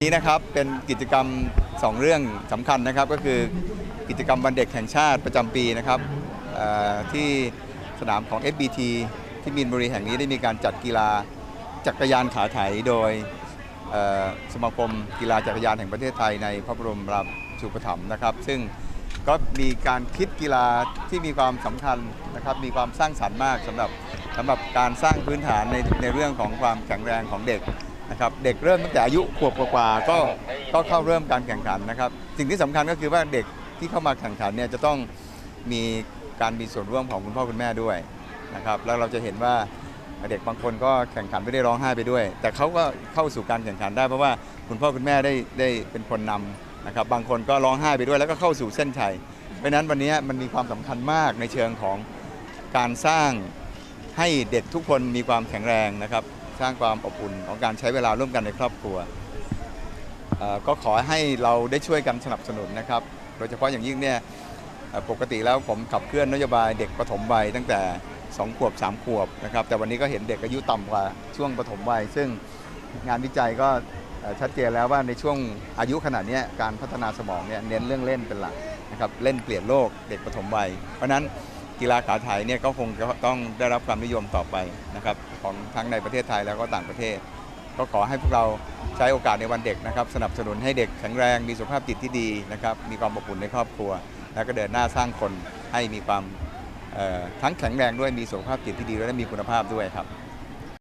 นี้นะครับเป็นกิจกรรม 2 เรื่องสำคัญนะครับก็คือกิจกรรมวันเด็กแห่งชาติประจำปีนะครับที่สนามของ FBT ที่มีนบุรีแห่งนี้ได้มีการจัดกีฬาจักรยานขาไถโดยสมาคมกีฬาจักรยานแห่งประเทศไทยในพระบรมราชูปถัมภ์นะครับ ซึ่งก็มีการคิดกีฬาที่มีความสำคัญนะครับมีความสร้างสรรค์มากสำหรับสำหรับการสร้างพื้นฐานในในเรื่องของความแข็งแรงของเด็ก นะครับเด็กเริ่มตั้งแต่อายุขวบกว่าๆก็ก็เข้าเริ่มการแข่งขันนะครับสิ่งที่สำคัญก็คือว่าเด็กที่เข้ามาแข่งขันเนี่ยจะต้องมีการมีส่วนร่วมของคุณพ่อคุณแม่ด้วยนะครับแล้วเราจะเห็นว่าเด็กบางคนก็แข่งขันไม่ได้ร้องไห้ไปด้วย แต่เขาก็เข้าสู่การแข่งขันได้เพราะว่าคุณพ่อคุณแม่ได้ได้เป็นคนนำนะครับบางคนก็ร้องไห้ไปด้วยแล้วก็เข้าสู่เส้นชัยเพราะฉะนั้นวันนี้มันมีความสำคัญมากในเชิงของการสร้างให้เด็กทุกคนมีความแข็งแรงนะครับ สร้างความอบอุ่นของการใช้เวลาร่วมกันในครอบครัว ก็ขอให้เราได้ช่วยกันสนับสนุนนะครับ โดยเฉพาะอย่างยิ่งเนี่ยปกติแล้วผมขับเคลื่อนนโยบายเด็กปฐมวัยตั้งแต่ 2 ขวบ 3 ขวบนะครับ แต่วันนี้ก็เห็นเด็กอายุต่ำกว่าช่วงปฐมวัย ซึ่งงานวิจัยก็ชัดเจนแล้วว่าในช่วงอายุขนาดนี้การพัฒนาสมองเนี่ยเน้นเรื่องเล่นเป็นหลักนะครับเล่นเปลี่ยนโลกเด็กปฐมวัย เพราะฉะนั้นกีฬาขาไถเนี่ยก็คงต้องได้รับความนิยมต่อไปนะครับ ของทั้งในประเทศไทยแล้วก็ต่างประเทศ ก็ขอให้พวกเราใช้โอกาสในวันเด็กนะครับ สนับสนุนให้เด็กแข็งแรงมีสุขภาพจิตที่ดีนะครับมีความอบอุ่นในครอบครัว แล้วก็เดินหน้าสร้างคนให้มีความทั้งแข็งแรงด้วยมีสุขภาพจิตที่ดีและมีคุณภาพด้วยครับ